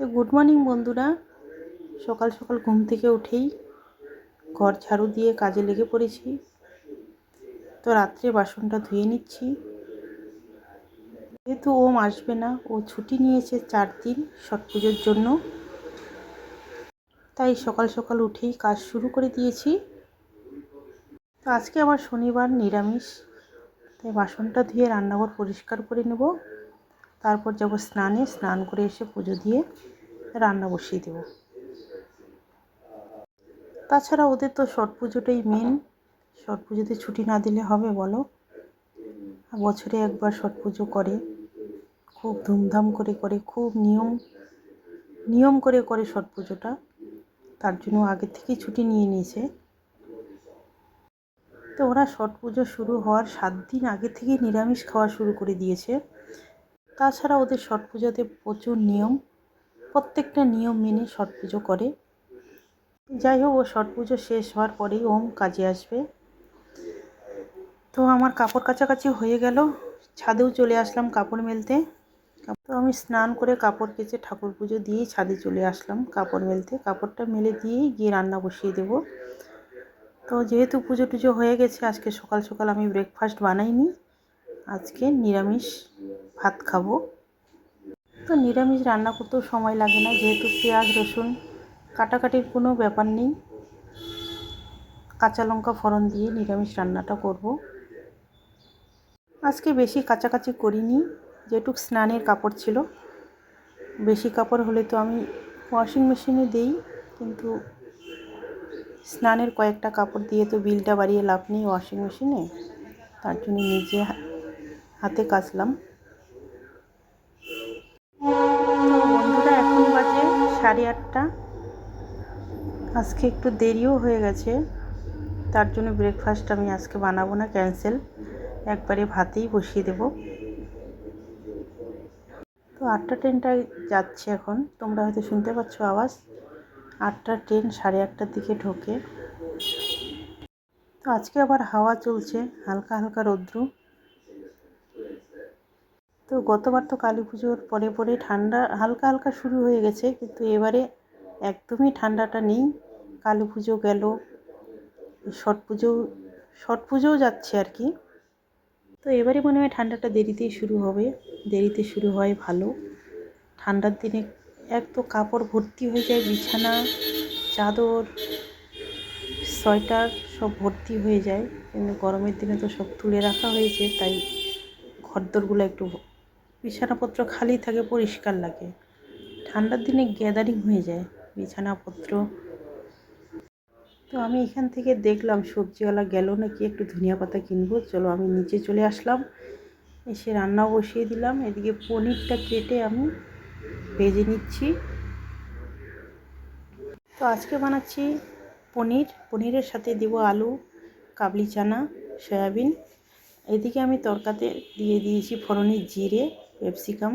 তো good morning বন্ধুরা। সকাল সকাল ঘুম থেকে উঠেই ঘর ঝাড়ু দিয়ে কাজে লেগে পড়েছি। তো রাত্রে বাসনটা ধুয়ে নিচ্ছি। যেহেতু ওম আসবে না, ও ছুটি নিয়েছে চার দিন ছট পুজোর জন্য। তাই সকাল সকাল উঠেই কাজ শুরু করে দিয়েছি। তো আজকে আবার শনিবার নিরামিষ। তাই বাসনটা ধুয়ে রান্নাঘর পরিষ্কার করে নেব। তারপর যাব স্নানে, স্নান করে এসে পুজো দিয়ে রান্না বসিয়ে দেব। তাছাড়া ওদের তো ছট পুজোটাই মেন ছট পুজোতে ছুটি না দিলে হবে বলো? বছরে একবার ছট পুজো করে। খুব ধুমধাম করে করে, খুব নিয়ম নিয়ম করে করে ছট পুজোটা। তার জন্য আগে থেকেই ছুটি নিয়ে নিয়েছে। তো ওরা ছট পুজো শুরু হওয়ার সাত দিন আগে থেকেই নিরামিষ খাওয়া শুরু করে দিয়েছে। তাছাড়া ওদের ছট পুজোতে প্রচুর নিয়ম। প্রত্যেকটা নিয়ম মেনে ছট পুজো করে। যাই হোক, ও ছট পুজো শেষ হওয়ার পরেই ওম কাজে আসবে। তো আমার কাপড় কাছাকাছি হয়ে গেল। ছাদেও চলে আসলাম কাপড় মেলতে। তো আমি স্নান করে কাপড় কেচে ঠাকুর পুজো দিয়েই ছাদে চলে আসলাম কাপড় মেলতে। কাপড়টা মেলে দিয়েই গিয়ে রান্না বসিয়ে দেবো। তো যেহেতু পুজো টুজো হয়ে গেছে, আজকে সকাল সকাল আমি ব্রেকফাস্ট বানাইনি। আজকে নিরামিষ ভাত খাব। তো নিরামিষ রান্না করতেও সময় লাগে না, যেহেতু পেঁয়াজ, রসুন কাটাকাটির কোনো ব্যাপার নেই। কাঁচা লঙ্কা ফোড়ন দিয়ে নিরামিষ রান্নাটা করব। আজকে বেশি কাচাকাচি করিনি যেটুক স্নানের কাপড় ছিল। বেশি কাপড় হলে তো আমি ওয়াশিং মেশিনে দিই, কিন্তু স্নানের কয়েকটা কাপড় দিয়ে তো বিলটা বাড়িয়ে লাভ নেই ওয়াশিং মেশিনে তার জন্য নিজে হাতে কাচলাম। বন্ধুরা, এখন বাজে সাড়ে আটটা। আজকে একটু দেরিও হয়ে গেছে। তার জন্য ব্রেকফাস্ট আমি আজকে বানাবো না ক্যান্সেল একবারে ভাতেই বসিয়ে দেব। তো আটটা ট্রেনটায় যাচ্ছে এখন। তোমরা হয়তো শুনতে পাচ্ছ আওয়াজ। আটটা ট্রেন সাড়ে আটটার দিকে ঢোকে। তো আজকে আবার হাওয়া চলছে, হালকা হালকা রৌদ্র। তো গতবার তো কালী পুজোর পরে পরে ঠান্ডা হালকা হালকা শুরু হয়ে গেছে, কিন্তু এবারে একদমই ঠান্ডাটা নেই। কালী পুজো গেল ছট পুজো ছট পুজোও যাচ্ছে আর কি। তো এবারে মনে হয় ঠান্ডাটা দেরিতেই শুরু হবে, দেরিতে শুরু হয় ভালো। ঠান্ডার দিনে এক তো কাপড় ভর্তি হয়ে যায়, বিছানা, চাদর, সোয়েটার সব ভর্তি হয়ে যায়। কিন্তু গরমের দিনে তো সব তুলে রাখা হয়েছে, তাই ঘরদোরগুলো একটু বিছানাপত্র খালি থাকে, পরিষ্কার লাগে। ঠান্ডার দিনে গ্যাদারিং হয়ে যায়, বিছানাপত্র। তো আমি এখান থেকে দেখলাম সবজিওয়ালা গেল নাকি একটু ধনিয়া পাতা কিনবো। চলো আমি নিচে চলে আসলাম, এসে রান্নাও বসিয়ে দিলাম। এদিকে পনিরটা কেটে আমি ভেজে নিচ্ছি। তো আজকে বানাচ্ছি পনির। পনিরের সাথে দেব আলু, কাবলি চানা, সয়াবিন। এদিকে আমি তরকাতে দিয়ে দিয়েছি ফোড়নের জিরে। ক্যাপসিকাম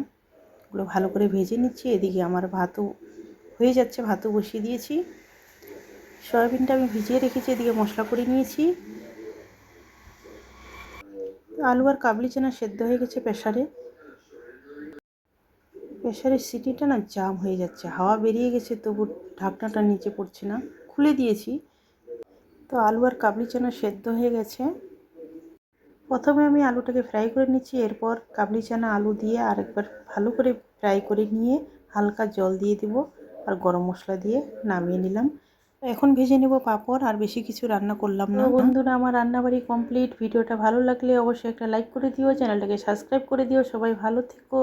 ওগুলো ভালো করে ভেজে নিচ্ছি। এদিকে আমার ভাতও হয়ে যাচ্ছে, ভাতও বসিয়ে দিয়েছি। সয়াবিনটা আমি ভিজিয়ে রেখেছি, এদিকে মশলা করে নিয়েছি। আলু আর কাবলি চানা সেদ্ধ হয়ে গেছে প্রেশারে প্রেশারের সিটিটা না জাম হয়ে যাচ্ছে, হাওয়া বেরিয়ে গেছে, তবু ঢাকনাটা নিচে পড়ছে না। খুলে দিয়েছি। তো আলু আর কাবলি চানা সেদ্ধ হয়ে গেছে। প্রথমে আমি আলুটাকে ফ্রাই করে নিচ্ছি এরপর কাবলি চানা আলু দিয়ে আরেকবার ভালো করে ফ্রাই করে নিয়ে হালকা জল দিয়ে দিব আর গরম মশলা দিয়ে নামিয়ে নিলাম। এখন ভেজে নেব পাঁপড় আর বেশি কিছু রান্না করলাম না বন্ধুরা আমার রান্নাবাড়ি কমপ্লিট ভিডিওটা ভালো লাগলে অবশ্যই একটা লাইক করে দিও চ্যানেলটাকে সাবস্ক্রাইব করে দিও। সবাই ভালো থেকো।